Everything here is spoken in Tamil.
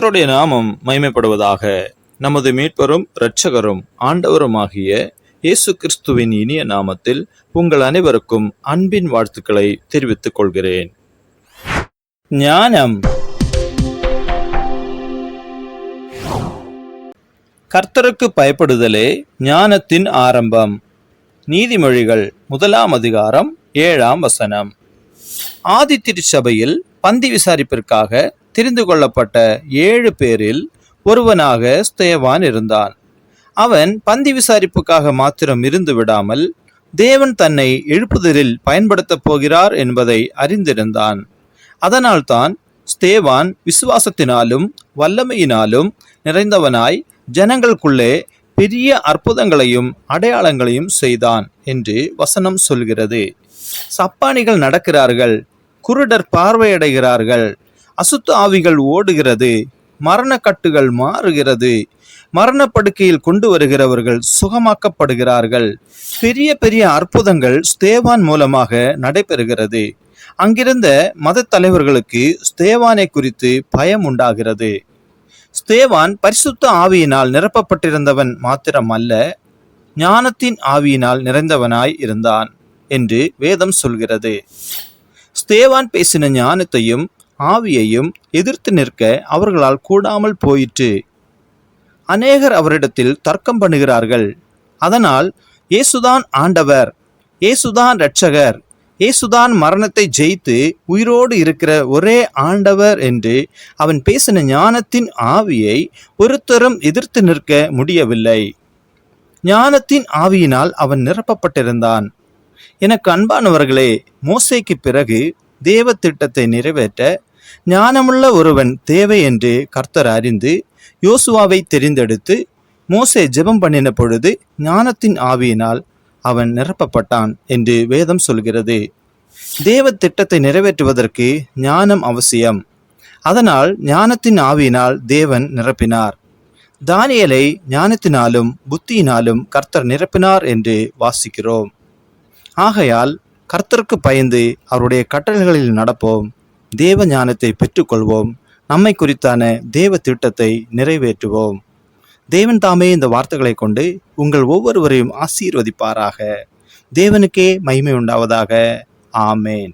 கர்த்தருடைய நாமம் மைமைப்படுவதாக நமது மீட்பரும் இரட்சகரும் ஆண்டவருமாகிய இயேசு கிறிஸ்துவின் இனிய நாமத்தில் உங்கள் அனைவருக்கும் அன்பின் வாழ்த்துக்களை தெரிவித்துக் கொள்கிறேன். ஞானம். கர்த்தருக்கு பயப்படுதலே ஞானத்தின் ஆரம்பம். நீதிமொழிகள் முதலாம் அதிகாரம் ஏழாம் வசனம். ஆதி திருச்சபையில் பந்தி விசாரிப்பிற்காக தெரிந்து கொள்ளப்பட்ட ஏழு பேரில் ஒருவனாக ஸ்தேவான் இருந்தான். அவன் பந்தி விசாரிப்புக்காக மாத்திரம் இருந்து விடாமல் தேவன் தன்னை எழுப்புதலில் பயன்படுத்தப் போகிறார் என்பதை அறிந்திருந்தான். அதனால்தான் ஸ்தேவான் விசுவாசத்தினாலும் வல்லமையினாலும் நிறைந்தவனாய் ஜனங்களுக்குள்ளே பெரிய அற்புதங்களையும் அடையாளங்களையும் செய்தான் என்று வசனம் சொல்கிறது. சப்பானிகள் நடக்கிறார்கள் குருடர் பார்வையடைகிறார்கள் அசுத்த ஆவிகள் ஓடுகிறது மரணக்கட்டுகள் மாறுகிறது. மரணப்படுக்கையில் கொண்டு வருகிறவர்கள் சுகமாக்கப்படுகிறார்கள். பெரிய பெரிய அற்புதங்கள் ஸ்தேவான் மூலமாக நடைபெறுகிறது. அங்கிருந்த மத தலைவர்களுக்கு ஸ்தேவானை குறித்து பயம் உண்டாகிறது. ஸ்தேவான் பரிசுத்த ஆவியினால் நிரப்பப்பட்டிருந்தவன் மாத்திரம் அல்ல ஞானத்தின் ஆவியினால் நிறைந்தவனாய் இருந்தான் என்று வேதம் சொல்கிறது. ஸ்தேவான் பேசின ஞானத்தையும் ஆவியையும் எதிர்த்து நிற்க அவர்களால் கூடாமல் போயிற்று. அநேகர் அவரிடத்தில் தர்க்கம் பண்ணுகிறார்கள். அதனால் இயேசுதான் ஆண்டவர் இயேசுதான் இரட்சகர் இயேசுதான் மரணத்தை ஜெயித்து உயிரோடு இருக்கிற ஒரே ஆண்டவர் என்று அவன் பேசின ஞானத்தின் ஆவியை ஒருத்தரும் எதிர்த்து நிற்க முடியவில்லை. ஞானத்தின் ஆவியினால் அவன் நிரப்பப்பட்டிருந்தான். எனக்கு அன்பானவர்களே மோசைக்கு பிறகு தேவ திட்டத்தை நிறைவேற்ற ஞானமுள்ள ஒருவன் தேவை என்று கர்த்தர் அறிந்து யோசுவாவை தெரிந்தெடுத்து மோசே ஜெபம் பண்ணின பொழுது ஞானத்தின் ஆவியினால் அவன் நிரப்பப்பட்டான் என்று வேதம் சொல்கிறது. தேவ திட்டத்தை நிறைவேற்றுவதற்கு ஞானம் அவசியம். அதனால் ஞானத்தின் ஆவியினால் தேவன் நிரப்பினார். தானியலை ஞானத்தினாலும் புத்தியினாலும் கர்த்தர் நிரப்பினார் என்று வாசிக்கிறோம். ஆகையால் கர்த்தருக்கு பயந்து அவருடைய கட்டளைகளில் நடப்போம். தேவ ஞானத்தை பெற்றுக்கொள்வோம். நம்மை குறித்தான தேவ திட்டத்தை நிறைவேற்றுவோம். தேவன் தாமே இந்த வார்த்தைகளை கொண்டு உங்கள் ஒவ்வொருவரையும் ஆசீர்வதிப்பாராக. தேவனுக்கே மகிமை உண்டாவதாக. ஆமேன்.